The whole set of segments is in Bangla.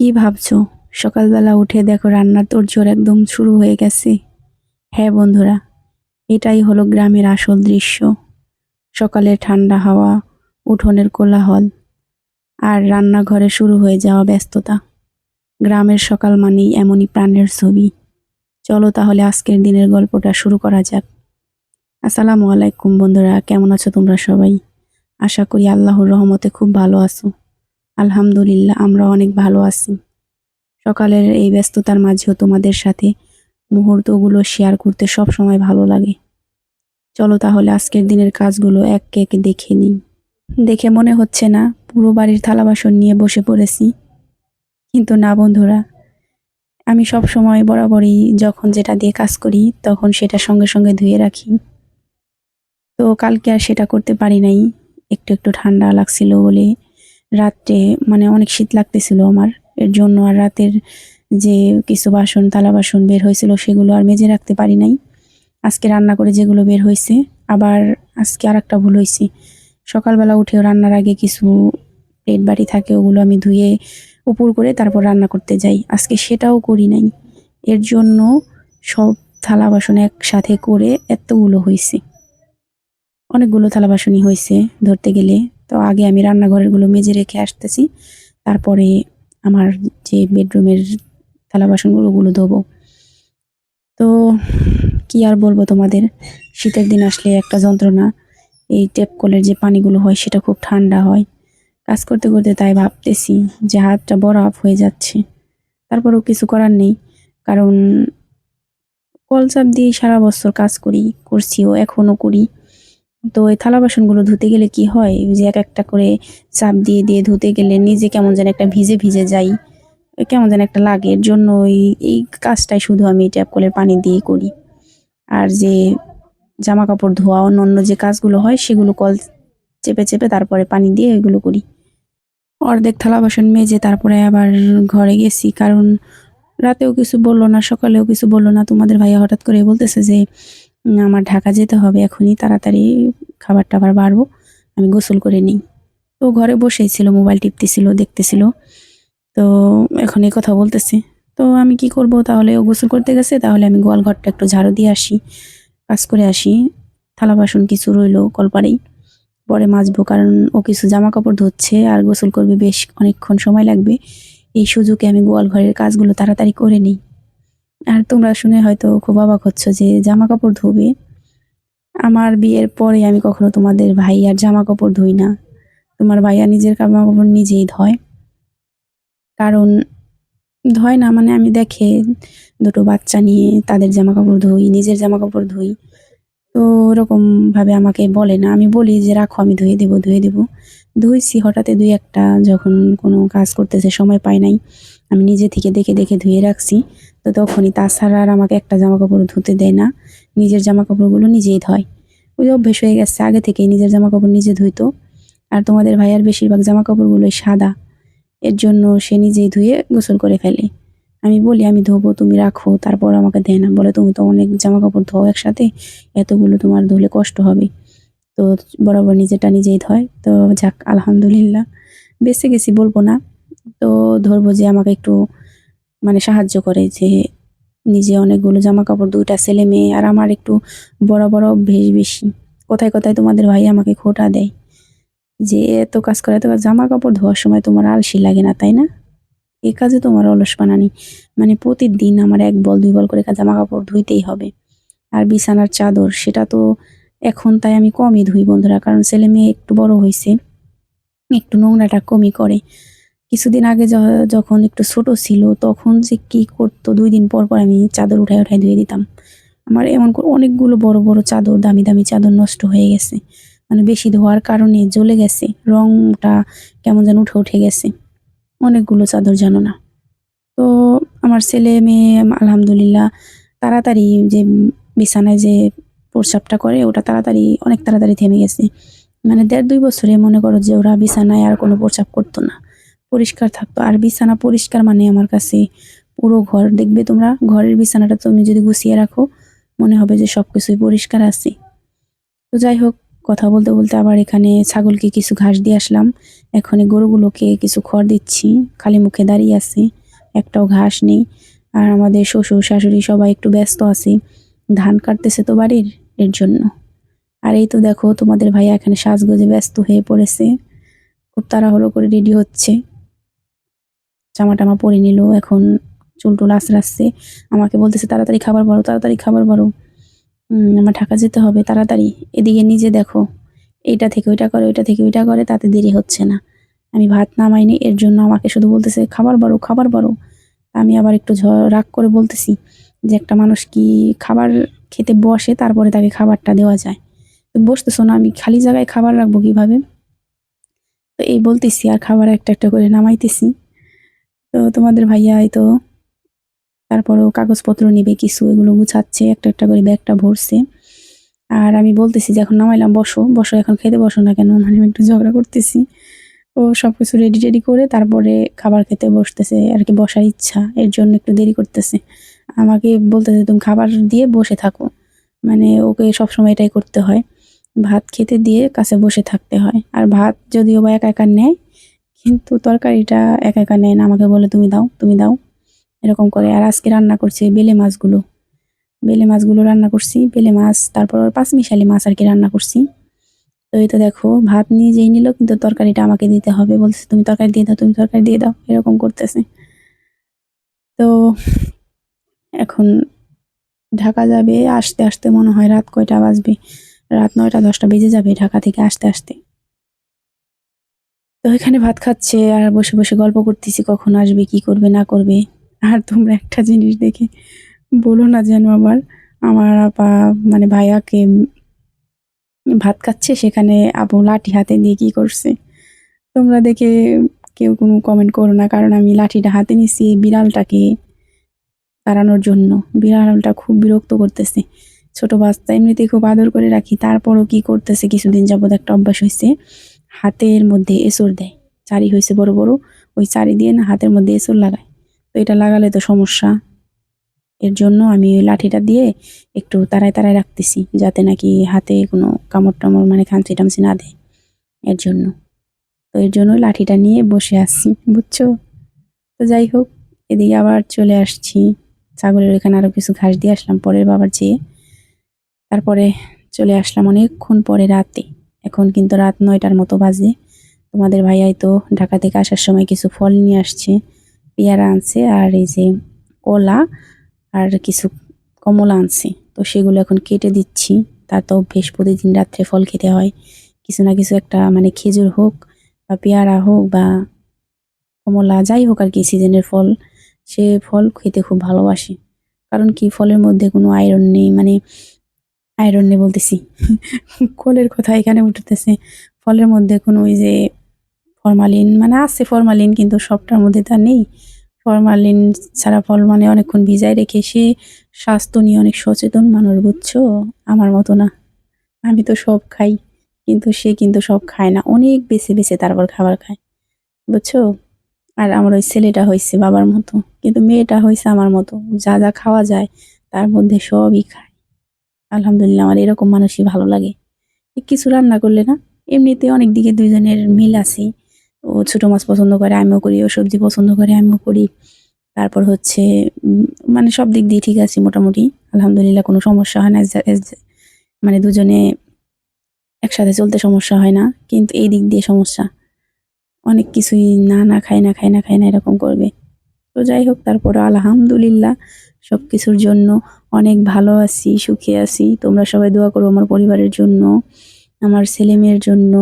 কি ভাবছ? সকালবেলা উঠে দেখো রান্নার তোর তোড়জোড় একদম শুরু হয়ে গেছে। হ্যাঁ বন্ধুরা, এটাই হলো গ্রামের আসল দৃশ্য। সকালে ঠান্ডা হাওয়া, উঠোনের কোলাহল আর রান্নাঘরে শুরু হয়ে যাওয়া ব্যস্ততা। গ্রামের সকাল মানেই এমনই প্রাণের ছবি। চলো তাহলে আজকের দিনের গল্পটা শুরু করা যাক। আসসালামু আলাইকুম বন্ধুরা, কেমন আছো তোমরা সবাই? আশা করি আল্লাহর রহমতে খুব ভালো আছো। আলহামদুলিল্লাহ, আমরা অনেক ভালো আছি। সকালের এই ব্যস্ততার মাঝেও তোমাদের সাথে মুহূর্তগুলো শেয়ার করতে সব সময় ভালো লাগে। চলো তাহলে আজকের দিনের কাজগুলো এক এক দেখে নিই। দেখে মনে হচ্ছে না, পুরো বাড়ির থালা বাসন নিয়ে বসে পড়েছি। কিন্তু না বন্ধুরা, আমি সব সময় বরাবরই যখন যেটা দিয়ে কাজ করি, তখন সেটা সঙ্গে সঙ্গে ধুয়ে রাখি। তো কালকে আর সেটা করতে পারি নাই। একটু একটু ঠান্ডা লাগছিল বলে রাত্রে মানে অনেক শীত লাগতেছিল আমার। এর জন্য আর রাতের যে কিছু বাসন থালা বাসন বের হয়েছিল, সেগুলো আর মেজে রাখতে পারি নাই। আজকে রান্না করে যেগুলো বের হয়েছে, আবার আজকে আর একটা ভুল হয়েছে। সকালবেলা উঠেও রান্নার আগে কিছু প্লেট বাটি থাকে, ওগুলো আমি ধুয়ে উপর করে তারপর রান্না করতে যাই। আজকে সেটাও করি নাই। এর জন্য সব থালা বাসন একসাথে করে এতগুলো হয়েছে। অনেকগুলো থালা বাসনই হয়েছে ধরতে গেলে। তো আগে আমি রান্নাঘরেরগুলো মেজে রেখে আসতেছি। তারপরে আমার যে বেডরুমের থালা বাসনগুলো, ওগুলো ধোবো। তো কি আর বলব তোমাদের? শীতের দিন আসলে একটা যন্ত্রণা। এই টেপ কলের যে পানিগুলো হয়, সেটা খুব ঠান্ডা হয়। কাজ করতে করতে তাই ভাবতেছি যে হাতটা বরফ হয়ে যাচ্ছে। তারপরেও কিছু করার নেই। কারণ কলচাপ দিয়ে সারা বছর কাজ করি, করছিও, এখনও করি। তো এই থালা বাসনগুলো ধুতে গেলে কি হয়? যে এক একটা করে চাপ দিয়ে দিয়ে ধুতে গেলে নিজে কেমন যেন একটা ভিজে ভিজে যাই। কেমন যেন একটা লাগে। এর জন্য ওই, এই কাজটাই শুধু আমি ট্যাপ কলের পানি দিয়ে করি। আর যে জামা কাপড় ধোয়া, অন্য অন্য যে কাজগুলো হয়, সেগুলো কল চেপে চেপে তারপরে পানি দিয়ে ওইগুলো করি। অর্ধেক থালা বাসন মেজে তারপরে আবার ঘরে গেছি। কারণ রাতেও কিছু বলল না, সকালেও কিছু বলল না। তোমাদের ভাইয়া হঠাৎ করে বলতেছে যে আমার ঢাকা যেতে হবে, এখনই তাড়াতাড়ি খাবার টাবার বাড়বো, আমি গোসল করে নিই। তো ঘরে বসেই ছিল, মোবাইল টিপতেছিল, দেখতেছিল। তো এখন এই কথা বলতেছে। তো আমি কি করব, তাহলে ও গোসল করতে গেছে, তাহলে আমি গোয়াল ঘরটা একটু ঝাড়ু দিয়ে আসি, কাজ করে আসি। থালা বাসন কিছু রইল কলপারেই পরে মাজবো, কারণ ও কিছু জামা কাপড় ধুচ্ছে, আর গোসল করবে বেশ অনেকক্ষণ সময় লাগবে। এই সুযোগে আমি গোয়াল ঘরের কাজগুলো তাড়াতাড়ি করে নিই। আর তোমরা শুনে হয়তো খুব অবাক হচ্ছ যে জামা কাপড় ধোবে। আমার বিয়ের পরে আমি কখনো তোমাদের ভাই আর জামা কাপড় ধুই না। তোমার ভাইয়া নিজের জামা কাপড় নিজেই ধয়। কারণ ধয় না মানে আমি দেখে দুটো বাচ্চা নিয়ে তাদের জামা কাপড় ধুই, নিজের জামা কাপড় ধুই। তো ওরকম ভাবে আমাকে বলে না। আমি বলি যে, রাখো, আমি ধুয়ে দেবো ধুয়ে দেবো। ধুইছি, হঠাৎ দুই একটা যখন কোনো কাজ করতেছে, সময় পাই নাই। আমি নিজে থেকে দেখে দেখে ধুয়ে রাখছি। তো তখনই তাছাড়া আর আমাকে একটা জামা কাপড় ধুতে দেয় না। নিজের জামা কাপড়গুলো নিজেই ধয়। ওই অভ্যেস হয়ে গেছে আগে থেকেই নিজের জামা কাপড় নিজে ধুইতো। আর তোমাদের ভাইয়ার বেশিরভাগ জামা কাপড়গুলোই সাদা। এর জন্য সে নিজেই ধুয়ে গোসল করে ফেলে। আমি বলি, আমি ধোবো, তুমি রাখো, তারপর আমাকে দেয় না। বলে, তুমি তো অনেক জামা কাপড় ধোও একসাথে। এতগুলো তোমার ধুলে কষ্ট হবে। তো বরাবর নিজেটা নিজেই ধয়। তো যাক, আলহামদুলিল্লাহ। বেঁচে গেছি বলব না। তো ধরবো যে আমাকে একটু মানে সাহায্য করে যে নিজে অনেকগুলো জামা কাপড় দুইটা ছেলে মেয়ে আর আমার একটু বড় বড় অভ্যেস বেশি। কোথায় কোথায় তোমাদের ভাই আমাকে খোটা দেয়? যে এত কাজ করে কাজ। জামা কাপড় ধোয়ার সময় তোমার আলসি লাগে না, তাই না? এই কাজে তোমার অলস বানানি। মানে প্রতিদিন আমার এক বল, দুই বল করে জামা কাপড় ধুইতেই হবে। আর বিছানার চাদর, সেটা তো এখন তাই আমি কমই ধুই বন্ধুরা। কারণ ছেলে মেয়ে একটু বড় হয়েছে একটু নোংরাটা কমই করে। কিছুদিন আগে যখন একটু ছোট ছিল, তখন যে কি করতো, দুই দিন পর পর আমি চাদর উঠাই উঠাই ধুয়ে দিতাম। আমার এমন করে অনেকগুলো বড় বড় চাদর, দামি দামি চাদর নষ্ট হয়ে গেছে। মানে বেশি ধোয়ার কারণে জ্বলে গেছে, রংটা কেমন যেন উঠে উঠে গেছে। অনেকগুলো চাদর, জানো না। তো আমার ছেলে মেয়ে, আলহামদুলিল্লাহ, তাড়াতাড়ি যে বিছানায় যে প্রস্রাবটা করে, ওটা তাড়াতাড়ি, অনেক তাড়াতাড়ি থেমে গেছে। মানে দেড়, দুই বছরে মনে করো যে ওরা বিছানায় আর কোনো প্রস্রাব করতো না। পরিষ্কার থাকতো। আর বিছানা পরিষ্কার মানে আমার কাছে পুরো ঘর। দেখবে তোমরা, ঘরের বিছানাটা তুমি যদি গুছিয়ে রাখো, মনে হবে যে সব কিছুই পরিষ্কার আছে। তো যাই হোক, কথা বলতে বলতে আবার এখানে ছাগলকে কিছু ঘাস দিয়ে আসলাম। এখন গরুগুলোকে কিছু খড় দিচ্ছি। খালি মুখে দাঁড়িয়ে আছি, একটাও ঘাস নেই। আর আমাদের শ্বশুর, শাশুড়ি সবাই একটু ব্যস্ত আছে। ধান কাটতেছে তো বাড়ির, এর জন্য। আর এই তো দেখো, তোমাদের ভাইয়া এখানে সাজগোজে ব্যস্ত হয়ে পড়েছে। খুব তাড়াহুড়ো করে রেডি হচ্ছে। জামা টামা পরে নিল, এখন চুল টুল আস্তে আমাকে বলতেছে, তাড়াতাড়ি খাবার বাড়ো তাড়াতাড়ি খাবার বাড়ো আমার ঢাকা যেতে হবে, তাড়াতাড়ি। এদিকে নিজে দেখো, এইটা থেকে ওইটা করে, ওইটা থেকে ওইটা করে, তাতে দেরি হচ্ছে না। আমি ভাত নামাইনি এর জন্য আমাকে শুধু বলতেছে, খাবার বাড়ো খাবার বাড়ো আমি আবার একটু রাগ করে বলতেছি যে একটা মানুষ কি খাবার খেতে বসে, তারপরে তাকে খাবারটা দেওয়া যায়। তো বসতেছো না, আমি খালি জায়গায় খাবার রাখব কীভাবে? তো এই বলতেছি, আর খাবার একটা একটা করে নামাইতেছি। তো তোমাদের ভাইয়া এই তো তারপরেও কাগজপত্র নিবে, কিছু এগুলো গুছাচ্ছে, একটা একটা করে ব্যাগটা ভরছে। আর আমি বলতেছি যে এখন নামাইলাম, বসো বসো, এখন খেতে বসো না কেন? মানে আমি একটু ঝগড়া করতেছি। ও সব কিছু রেডি টেডি করে তারপরে খাবার খেতে বসতেছে, আর কি বসার ইচ্ছা, এর জন্য একটু দেরি করতেছে। আমাকে বলতেছে, তুমি খাবার দিয়ে বসে থাকো। মানে ওকে সবসময় এটাই করতে হয়। ভাত খেতে দিয়ে কাছে বসে থাকতে হয়। আর ভাত যদিও বা একা একা নেয় কিন্তু তরকারিটা একা একা নেন আমাকে বলে, তুমি দাও তুমি দাও। এরকম করে। আর আজকে রান্না করছে বেলে মাছগুলো। বেলে মাছগুলো রান্না করছি, বেলে মাছ, তারপর পাঁচ মিশালি মাছ আর কি রান্না করছি। তো এই তো দেখো, ভাত নিয়ে যেই নিল, কিন্তু তরকারিটা আমাকে দিতে হবে। বলছে, তুমি তরকারি দিয়ে দাও, তুমি তরকারি দিয়ে দাও। এরকম করতেছে। তো এখন ঢাকা যাবে, আসতে আসতে মনে হয় রাত কয়টা বাজবে? রাত নয়টা, দশটা বেজে যাবে ঢাকা থেকে আসতে আসতে। তো এখানে ভাত খাচ্ছে আর বসে বসে গল্প করতেছি, কখন আসবে, কি করবে, না করবে। আর তোমরা একটা জিনিস দেখে বলো না যেন আবার। আমার আপা মানে ভাইয়াকে ভাত খাচ্ছে, সেখানে আপু লাঠি হাতে দিয়ে কি করছে। তোমরা দেখে কেউ কোনো কমেন্ট করো না, কারণ আমি লাঠিটা হাতে নিছি বিড়ালটাকে তাড়ানোর জন্য। বিড়ালটা খুব বিরক্ত করতেছে। ছোট বাচ্চা, এমনিতেই খুব আদর করে রাখি, তারপরও কি করতেছে, কিছুদিন যাবত একটা অভ্যাস হয়েছে। হাতের মধ্যে এসর দেয়। চারি হয়েছে বড় বড়, ওই চারি দিয়ে না হাতের মধ্যে এসর লাগায়। তো এটা লাগালে তো সমস্যা। এর জন্য আমি ওই লাঠিটা দিয়ে একটু তাড়ায় তাড়ায় রাখতেছি, যাতে নাকি হাতে কোনো কামড় টামড় মানে খামচি টামচি না দেয় এর জন্য। তো এর জন্য লাঠিটা নিয়ে বসে আসছি বুঝছ? তো যাই হোক, এদিকে আবার চলে আসছি। ছাগলের ওইখানে আরও কিছু ঘাস দিয়ে আসলাম, পরের বাবার চেয়ে। তারপরে চলে আসলাম অনেকক্ষণ পরে রাতে। এখন কিন্তু রাত নয়টার মতো বাজে। তোমাদের ভাইয়াই তো ঢাকা থেকে আসার সময় কিছু ফল নিয়ে আসছে, পেয়ারা আনছে আর এই যে কলা আর কিছু কমলা আনছে। তো সেগুলো এখন কেটে দিচ্ছি। তার তো অভ্যেস প্রতিদিন রাত্রে ফল খেতে হয়। কিছু না কিছু একটা মানে খেজুর হোক বা পেয়ারা হোক বা কমলা যাই হোক আর কি, সিজনের ফল, সে ফল খেতে খুব ভালোবাসে। কারণ কি, ফলের মধ্যে কোনো আয়রন নেই। মানে আয়রন নেই বলতেছি। কলের কথা এখানে উঠতেছে। ফলের মধ্যে কোনো ওই যে ফরমালিন মানে আছে ফরমালিন কিন্তু সবটার মধ্যে তা নেই। ফরমালিন ছাড়া ফল মানে অনেকক্ষণ ভিজায় রেখে সে স্বাস্থ্য নিয়ে অনেক সচেতন মানুষ, বুঝছ? আমার মতো না। আমি তো সব খাই, কিন্তু সে কিন্তু সব খায় না। অনেক বেছে বেছে তারপর খাবার খায়, বুঝছ? আর আমার ওই ছেলেটা হয়েছে বাবার মতো, কিন্তু মেয়েটা হয়েছে আমার মতো। যা যা খাওয়া যায়, তার মধ্যে সবই খায়। আলহামদুলিল্লাহ আমার এরকম মানুষই ভালো লাগে। কিছু রান্না করলে না, এমনিতে অনেক দিকে দুইজনের মিল আছে। ও ছোটো মাছ পছন্দ করে, আমিও করি। ও সবজি পছন্দ করে, আমিও করি। তারপর হচ্ছে মানে সব দিক দিয়ে ঠিক আছে মোটামুটি। আলহামদুলিল্লাহ কোনো সমস্যা হয় না। মানে দুজনে একসাথে চলতে সমস্যা হয় না। কিন্তু এই দিক দিয়ে সমস্যা। অনেক কিছুই না না খাই না খাই না খাই না এরকম করবে। তো যাই হোক, তারপরে আলহামদুলিল্লাহ সব কিছুর জন্য অনেক ভালো আছি, সুখে আছি। তোমরা সবাই দোয়া করো আমার পরিবারের জন্য, আমার ছেলে মেয়ের জন্য।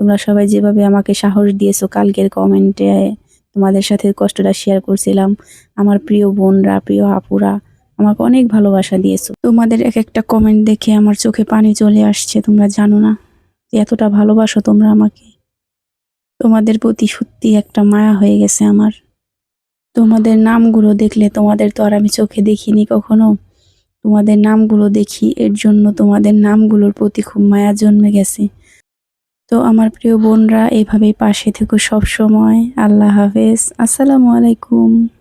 তোমরা সবাই যেভাবে আমাকে সাহস দিয়েছ কালকের কমেন্টে, তোমাদের সাথে কষ্টটা শেয়ার করছিলাম। আমার প্রিয় বোনরা, প্রিয় আপুরা, আমাকে অনেক ভালোবাসা দিয়েছ। তোমাদের এক একটা কমেন্ট দেখে আমার চোখে পানি চলে আসছে, তোমরা জানো না যে এতটা ভালোবাসো তোমরা আমাকে। তোমাদের প্রতি সত্যি একটা মায়া হয়ে গেছে আমার। তোমাদের নামগুলো দেখলে তোমাদের তো আর আমি চোখে দেখিনি কখনো। তোমাদের নামগুলো দেখি, এর জন্য তোমাদের নামগুলোর প্রতি খুব মায়া জন্মে গেছে। তো আমার প্রিয় বোনরা, এভাবেই পাশে থেকো সবসময়। আল্লাহ হাফেজ। আসসালামু আলাইকুম।